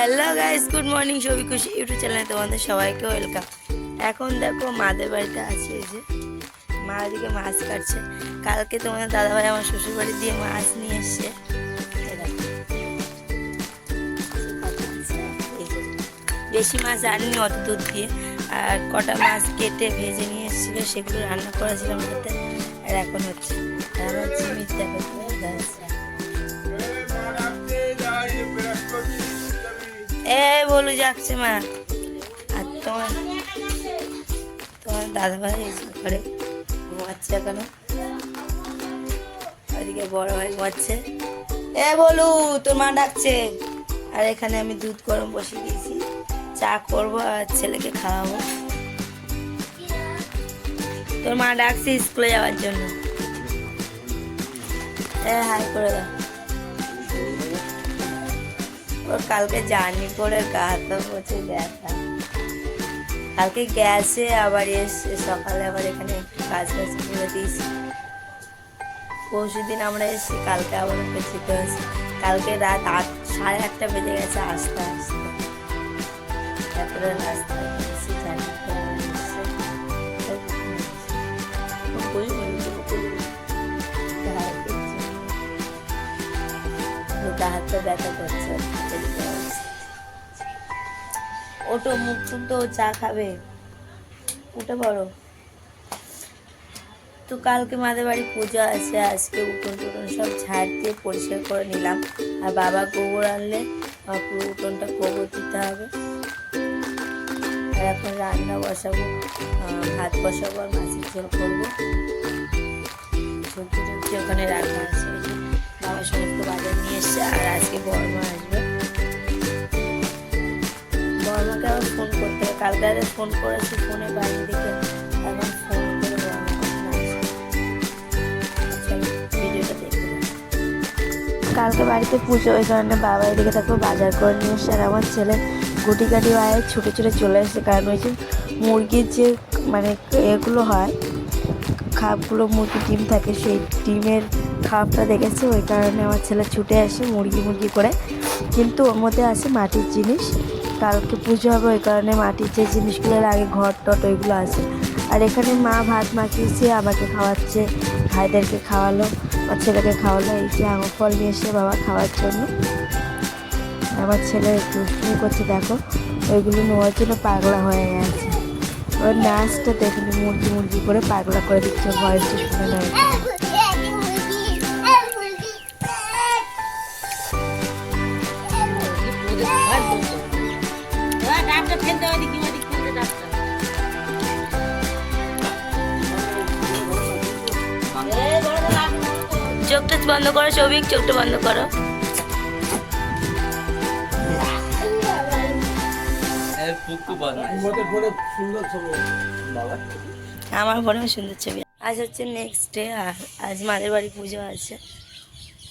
Hello guys good morning সবই খুশি YouTube চ্যানেলে তোমাদের সবাইকে ওয়েলকাম এখন দেখো মাদের বাড়িতে আছে এই যে, মা ওদিকে মাছ কাটছে। কালকে তোমাদের দাদাভাই আমার শ্বশুর বাড়ি দিয়ে মাছ নিয়ে এসছে। বেশি মাছ আনিনি, অত দুধ দিয়ে। আর কটা মাছ কেটে ভেজে নিয়ে এসেছিল, সেগুলো রান্না করেছিলাম সাথে আর এখন হচ্ছে আর আমার জিমির বলু যাচ্ছে মা। আর তোমার তোমার দাদা ভাই ঘরে ঘুমাচ্ছে এখনও। ওইদিকে বড় ভাই ঘুমাচ্ছে। এ বলু, তোর মা ডাকছে। আর এখানে আমি দুধ গরম বসিয়ে দিয়েছি। চা করব আর ছেলেকে খাওয়াবো। তোর মা ডাকছে স্কুলে যাওয়ার জন্য। হ্যাঁ হাই করে দাও। ওর কালকে জার্নি করে গা হাত পচে ব্যথা কালকে গেছে, আবার এসে সকালে আবার এখানে একটু কাজ কাজ করে দিয়েছি। পরশু দিন আমরা এসেছি কালকে আবার ওকে যেতে হয়েছে। কালকে রাত আট, সাড়ে আটটা বেজে গেছে, আসতে আসতে। তারপরে রাস্তায় গেছি জার্নি করে ওটো মুখ তো চা খাবে। উঠে পড়ো তো কালকে মাদের বাড়ি পুজো আছে, আজকে উঠোন টুটন সব ঝাড় দিয়ে পরিষ্কার করে নিলাম। আর বাবা গোবর আনলে পুরো উঠোনটা গোবর দিতে হবে। আর এখন রান্না বসাবো ভাত বসাবো আর মাছের ঝোল করব। সবজি ওখানে রাখা আছে। বাবা সমস্ত বাজার নিয়ে এসছে, আর আজকে বর্মা আসবে। ফোন করতে হবে কালকে আগে ফোন করেছি, ফোনে বাইরে দিকে এখন ফোন দেখতে কালকে বাড়িতে পুজো, ওই কারণে বাবা এদিকে তারপর বাজার করে নিয়ে এসছে আর আমার ছেলে গুটি কাটি বাইরে ছুটে ছুটে চলে এসেছে। কারণ ওই যে মুরগির যে মানে এগুলো হয়, খাপগুলো মুরগি ডিম থাকে, সেই ডিমের খাপটা দেখেছে। ওই কারণে আমার ছেলে ছুটে আসে মুরগি মুরগি করে। কিন্তু ওর মধ্যে আছে মাটির জিনিস। কালকে পুজো হবে, ওই কারণে মাটির যে জিনিসগুলো লাগে, ঘর টট, ওইগুলো আছে। আর এখানে মা ভাত মাখিয়েছে, আমাকে খাওয়াচ্ছে, ভাইদেরকে খাওয়ালো, আমার ছেলেকে খাওয়ালো, এই যে আঙুর ফল নিয়ে এসে বাবা খাওয়ার জন্য। আমার ছেলে একটু করছে, দেখো, ওইগুলো নেওয়ার জন্য পাগলা হয়ে গেছে। ওর নাচটা দেখলি মুরগি মুরগি করে পাগলা করে দিচ্ছে, ভয়েসটা শুনে নয় চোখটা বন্ধ করো সৌভিক চোখটা বন্ধ করো। আমার ফোনে সুন্দর ছবি। আজ হচ্ছে নেক্সট ডে আর আজ মাদের বাড়ি পুজো আছে।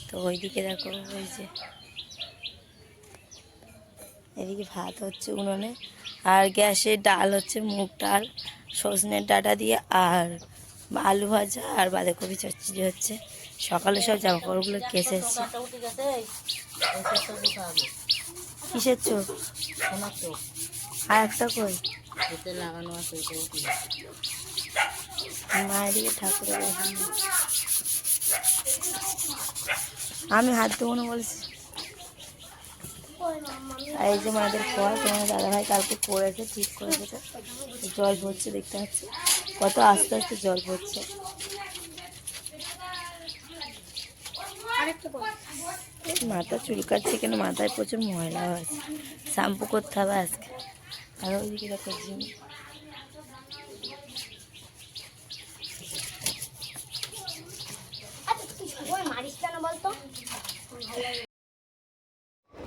তো ওইদিকে দেখো ওই যে এদিকে ভাত হচ্ছে উনুনে, আর গ্যাসে ডাল হচ্ছে মুগ ডাল সজনের ডাটা দিয়ে, আর আলু ভাজা, আর বাঁধাকপি চচ্চড়ি হচ্ছে। সকালে সব জামা কাপড়গুলো কেসে এসছে। কিসের চোখ? আর একটা কই? মায়ের দিকে ঠাকুরের আমি হাত দেবো না বলছি। আর এই যে মাদের কল তোমার দাদা ভাই কালকে পড়েছে ঠিক করেছে তো। জল ভরছে দেখতে পাচ্ছি। কত আস্তে আস্তে জল ভরছে। মাথা চুলকাচ্ছে কেন? মাথায় প্রচুর ময়লা হয়েছে। শ্যাম্পু করতে হবে আজকে। আর ওইদিকে দেখো জিম।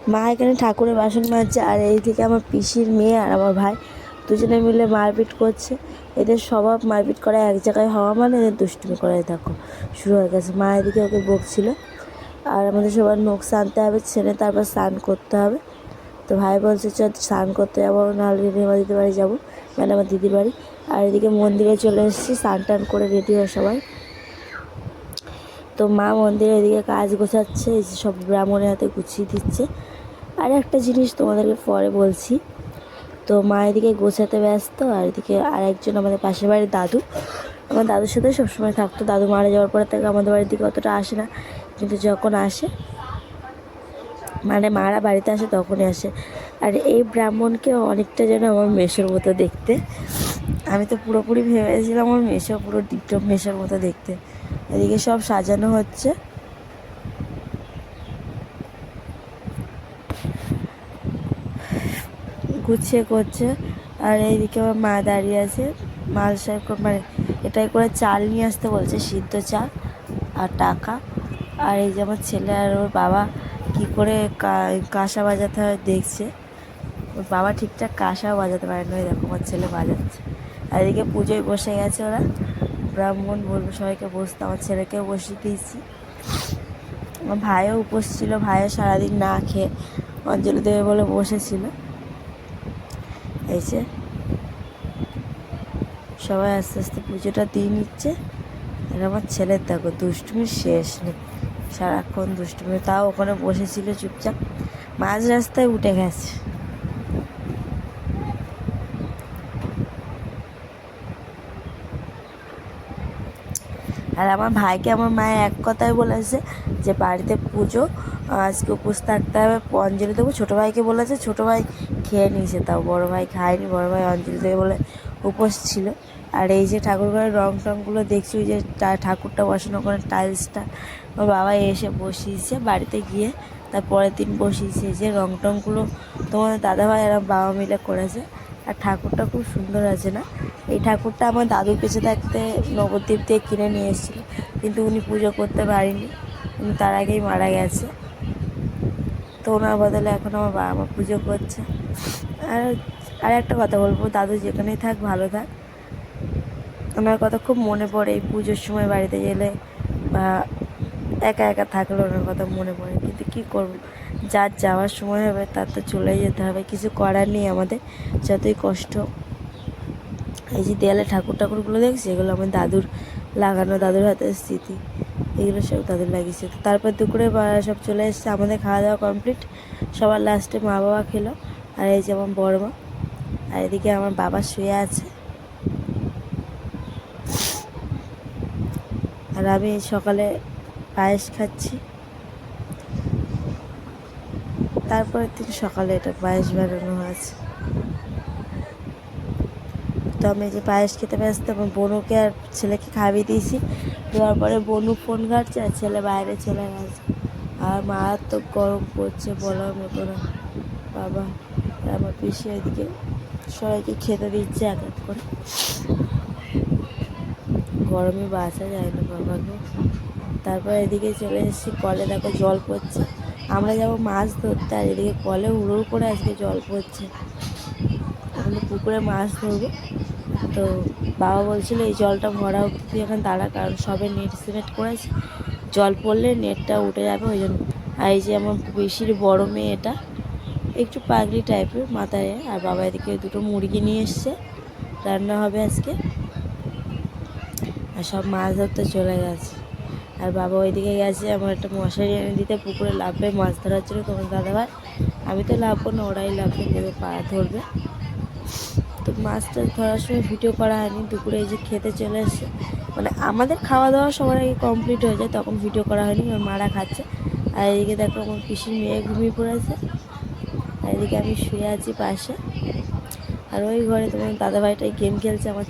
মা এখানে ঠাকুরের বাসন মাজছে আর এইদিকে আমার পিসির মেয়ে আর আমার ভাই দুজনে মিলে মারপিট করছে। এদের স্বভাব মারপিট করা এক জায়গায় হওয়া মানে এদের দুষ্টুমি করাই থাকো। শুরু হয়ে গেছে। মা এদিকে ওকে বকছিল। আর আমাদের সবার নখ আনতে হবে ছেড়ে তারপর স্নান করতে হবে। তো ভাই বলছে চ স্নান করতে যাব নাহলে আমার দিদির বাড়ি যাব। মানে আমার দিদির বাড়ি। আর এদিকে মন্দিরে চলে এসেছি, স্নান টান করে রেডি হয় সবাই। তো মা মন্দিরে এদিকে কাজ গোছাচ্ছে সব ব্রাহ্মণের হাতে গুছিয়ে দিচ্ছে। আর একটা জিনিস তোমাদেরকে পরে বলছি, তো মা এদিকে গোছাতে ব্যস্ত, আর এদিকে আর একজন আমাদের পাশের বাড়ির দাদু, আমার দাদুর সাথে সবসময় থাকতো। দাদু মারা যাওয়ার পরে থেকে আমাদের বাড়ির দিকে অতটা আসে না, কিন্তু যখন আসে মানে মারা বাড়িতে আসে তখনই আসে। আর এই ব্রাহ্মণকে অনেকটা যেন আমার মেশোর মতো দেখতে। আমি তো পুরোপুরি ভেবেছিলাম আমার মেশো পুরো টিপটপ মেশোর মতো দেখতে। এদিকে সব সাজানো হচ্ছে। গুছিয়ে করছে। আর এইদিকে আমার মা দাঁড়িয়ে আছে। মাল সাহেব মানে এটাই করে চাল নিয়ে আসতে বলছে, সিদ্ধ চাল আর টাকা। আর এই যে আমার ছেলে আর ওর বাবা কি করে কাঁসা বাজাতে হয় দেখছে। ওর বাবা ঠিকঠাক কাঁসাও বাজাতে পারে না দেখো আমার ছেলে বাজাচ্ছে। আর এদিকে পুজোয় বসে গেছে ওরা। ব্রাহ্মণ বলব, সবাইকে বসতে, আমার ছেলেকেও বসিয়ে দিয়েছি। আমার ভাইও উপোস ছিল, ভাইও সারাদিন না খেয়ে অঞ্জলি দেবে বলে বসেছিল। যে, সবাই আস্তে আস্তে পুজোটা দিয়ে নিচ্ছে। আর আমার ছেলের দেখো, দুষ্টুমির শেষ নেই। সারাক্ষণ দুষ্টুমি, তাও ওখানে বসেছিল চুপচাপ। মাঝ রাস্তায় উঠে গেছে। আর আমার ভাইকে আমার মায়ের এক কথাই বলেছে যে বাড়িতে পুজো, আজকে উপোস থাকতে হবে, অঞ্জলি দেবো। ছোটো ভাইকে বলেছে, ছোটো ভাই খেয়ে নিয়েছে তাও, বড়ো ভাই খায়নি, বড়ো ভাই অঞ্জলি দেবে বলে উপোস ছিল। আর এই যে ঠাকুরঘরের রং টংগুলো দেখছি, ওই যে ঠাকুরটা বসানো করে টাইলসটা, ওর বাবা এসে বসিয়েছে বাড়িতে গিয়ে, তার পরের দিন বসিয়েছে যে রং টংগুলো তোমাদের দাদাভাই আর বাবা মিলে করেছে। আর ঠাকুরটা খুব সুন্দর আছে না? এই ঠাকুরটা আমার দাদুর কাছে থাকতে নবদ্বীপ থেকে কিনে নিয়ে এসেছিল, কিন্তু উনি পুজো করতে পারেনি উনি তার আগেই মারা গেছে। তো ওনার বদলে এখন আমার বাবা মা পুজো করছে। আর আর একটা কথা বলব, দাদু যেখানেই থাক, ভালো থাক। ওনার কথা খুব মনে পড়ে এই পুজোর সময় বাড়িতে গেলে বা একা একা থাকলে ওনার কথা মনে পড়ে, কিন্তু কী করব? যার যাওয়ার সময় হবে, তার তো চলেই যেতে হবে। কিছু করার নেই আমাদের, যতই কষ্ট। এই যে দেয়ালে ঠাকুর ঠাকুরগুলো দেখছি? এগুলো আমার দাদুর লাগানো, দাদুর হাতের স্মৃতি। এগুলো সব দাদুর লাগিয়েছে। তো তারপর দুপুরে সব চলে এসেছে, আমাদের খাওয়া দাওয়া কমপ্লিট সবার লাস্টে মা বাবা খেলো, আর এই যে আমার বড় মা। আর এদিকে আমার বাবা শুয়ে আছে। আর আমি সকালে পায়েস খাচ্ছি। তারপরের দিন সকালে এটা পায়েস বানানো হয়েছে। তো আমি যে পায়েস খেতে ব্যস্ত আমার বোনুকে আর ছেলেকে খাইয়ে দিয়েছি। দেওয়ার পরে বনু ফোন ঘাটছে, আর ছেলে বাইরে চলে গেছে। আর মা তো গরম পড়ছে বলার মতো না। বাবা, আমার পিসি এদিকে সবাইকে খেতে দিচ্ছে এক এক করে। গরমে বাঁচা যায় না বাবাকে। তারপর এদিকে চলে এসেছি, কলে দেখো জল পড়ছে। আমরা যাব মাছ ধরতে, আর এদিকে কলে উড়োর করে আজকে জল পড়ছে। আমরা পুকুরে মাছ ধরবো। তো বাবা বলছিল, এই জলটা ভরা অব্দি এখন দাঁড়া, কারণ সবে নেট সিমেন্ট করেছে। জল পড়লে নেটটা উঠে যাবে, ওই জন্য। আর এই যে আমার বেশির বড় মেয়ে এটা, একটু পাগলি টাইপের মাথায়। আর বাবা এদিকে দুটো মুরগি নিয়ে এসছে, রান্না হবে আজকে। আর সব মাছ ধরতে চলে গেছে। আর বাবা ওইদিকে গেছে, আমার একটা মশারি এনে দিতে, পুকুরে লাভবে মাছ ধরার জন্য। তোমার দাদাভাই আমি তো লাভবো না, ওরাই লাভবে নেবে পা ধরবে। তো মাছটা ধরার সময় ভিডিও করা হয়নি, দুপুরে এই যে খেতে চলে এসছে। মানে আমাদের খাওয়া দাওয়া সবার আগে কমপ্লিট হয়ে যায়, তখন ভিডিও করা হয়নি আমার মারা খাচ্ছে। আর এদিকে দেখো আমার পিসির মেয়ে ঘুমিয়ে পড়েছে। আর এদিকে আমি শুয়ে আছি পাশে। আর ওই ঘরে তোমার দাদাভাইটাই গেম খেলছে আমার